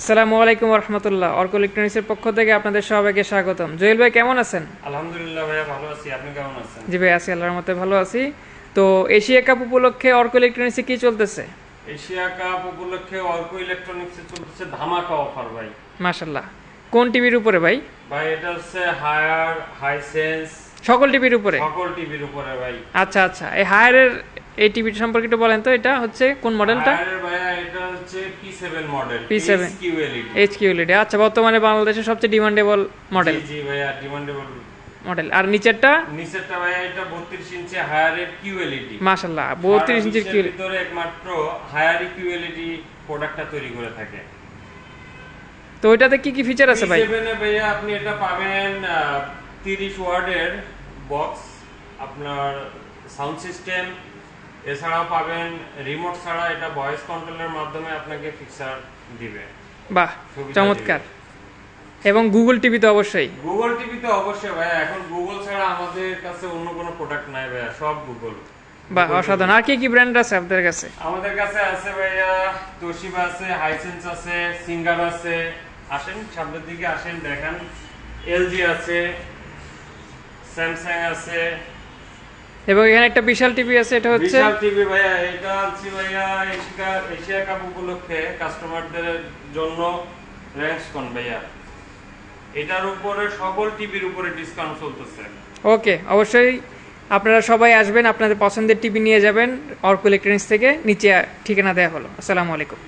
আসসালামু আলাইকুম রহমতুল্লাহ অর্ক ইলেকট্রনিক্সের পক্ষ থেকে আপনাদের সবাইকে স্বাগতম। জুয়েল ভাই কেমন আছেন? আলহামদুলিল্লাহ ভাইয়া ভালো আছি। আপনি কেমন আছেন? জি ভাই আছি আল্লাহর মতে ভালো আছি। তো এশিয়া কাপ উপলক্ষে অর্ক ইলেকট্রনিক্সে কি চলতেছে? এশিয়া কাপ উপলক্ষে অর্ক ইলেকট্রনিক্সে চলতেছে ধামাকা অফার ভাই। মাশাল্লাহ কোন টিভির উপরে ভাই? ভাই এটা হচ্ছে হায়ার হাইসেন্স। সকল টিভির উপরে? সকল টিভির উপরে ভাই। আচ্ছা আচ্ছা। এই হায়ারের এই টিভির সম্পর্কে একটু বলেন তো এটা হচ্ছে কোন মডেলটা? হায়ারের P7 model P7 QLED H আচ্ছা বর্তমানে বাংলাদেশের সবচেয়ে ডিমান্ডেবল মডেল জি জি ভাইয়া ডিমান্ডেবল মডেল আর নিচেরটা? নিচেরটা ভাইয়া এটা 32 ইঞ্চি হায়ারের QLED মাশাল্লাহ বত্রিশ ইঞ্চির সারা কিউ ভিতরে একমাত্র হায়ার QLED প্রোডাক্টটা তৈরি করে থাকে। তো ওইটাতে কি কি ফিচার আছে ভাই? P7 এ ভাইয়া আপনি এটা পাবেন আহ, 30 ওয়ার্ডের বক্স আপনার সাউন্ড সিস্টেম এছাড়াও পাবেন রিমোট ছাড়া এটা ভয়েস কন্ট্রোলের মাধ্যমে আপনাকে ফিক্সার দিবে। বাহ চমৎকার। এবং গুগল টিভি তো অবশ্যই। গুগল টিভি তো অবশ্যই ভাইয়া এখন গুগল ছাড়া আমাদের কাছে অন্য কোনো প্রোডাক্ট নাই ভাইয়া সব গুগল বাহ অসাধারণ। আর কি কি ব্র্যান্ড আছে আপনাদের কাছে? আমাদের কাছে আছে ভাইয়া তোশিবা আছে হাইসেন্স আছে সিঙ্গার আছে। আসেন সামনের দিকে আসেন দেখান। এলজি আছে স্যামসাং আছে এবং এখানে একটা বিশাল টিভি আছে এটা হচ্ছে বিশাল টিভি ভাইয়া এটা হচ্ছে ভাইয়া এশিয়া এশিয়া কাপ উপলক্ষে কাস্টমারদের জন্য র্যাঙ্কস কন ভাইয়া। এটার উপরে সকল টিভির উপরে ডিসকাউন্ট চলতেছে। ওকে অবশ্যই আপনারা সবাই আসবেন আপনাদের পছন্দের টিভি নিয়ে যাবেন অর্ক ইলেকট্রনিক্স থেকে নিচে ঠিকানা দেওয়া হলো। আসসালামু আলাইকুম।